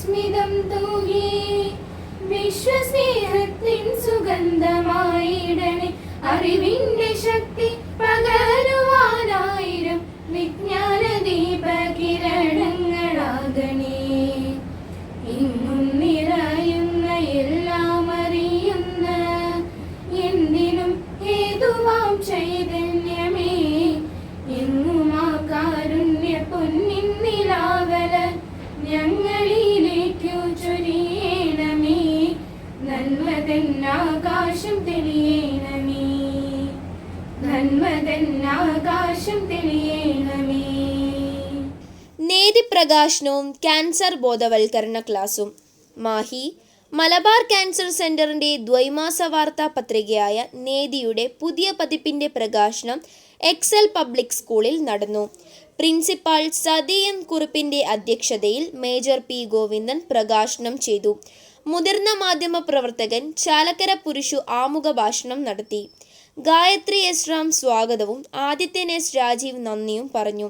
സുസ്മിതം തൂകി. വിശ്വസ്നേഹത്തിൻ സുഗന്ധമായിടണേ. അറിവിന്റെ ശക്തി നന്മതെന്നാകാശം തെളിയേണമേ. നന്മതെന്നാകാശം തെളിയേണമേ. നേതി പ്രകാശനവും ക്യാൻസർ ബോധവൽക്കരണ ക്ലാസും. മാഹി മലബാർ ക്യാൻസർ സെന്ററിന്റെ ദ്വൈമാസ വാർത്താ പത്രികയായ നേതിയുടെ പുതിയ പതിപ്പിന്റെ പ്രകാശനം എക്സൽ പബ്ലിക് സ്കൂളിൽ നടന്നു. പ്രിൻസിപ്പാൾ സതി എം കുറുപ്പിന്റെ അധ്യക്ഷതയിൽ മേജർ പി ഗോവിന്ദൻ പ്രകാശനം ചെയ്തു. മുതിർന്ന മാധ്യമ പ്രവർത്തകൻ ചാലക്കര പുരുഷു ആമുഖ ഭാഷണം നടത്തി. ഗായത്രി എസ് റാം സ്വാഗതവും ആദിത്യൻ എസ് രാജീവ് നന്ദിയും പറഞ്ഞു.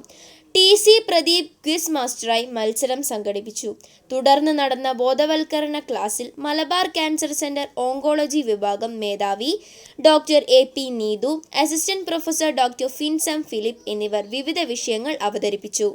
ടി സി പ്രദീപ് ക്വിസ് മാസ്റ്ററായി മത്സരം സംഘടിപ്പിച്ചു. തുടർന്ന് നടന്ന ബോധവൽക്കരണ ക്ലാസ്സിൽ മലബാർ ക്യാൻസർ സെന്റർ ഓങ്കോളജി വിഭാഗം മേധാവി doctor A P Neethu assistant professor doctor ഫിൻസം Philip എന്നിവർ വിവിധ വിഷയങ്ങൾ അവതരിപ്പിച്ചു.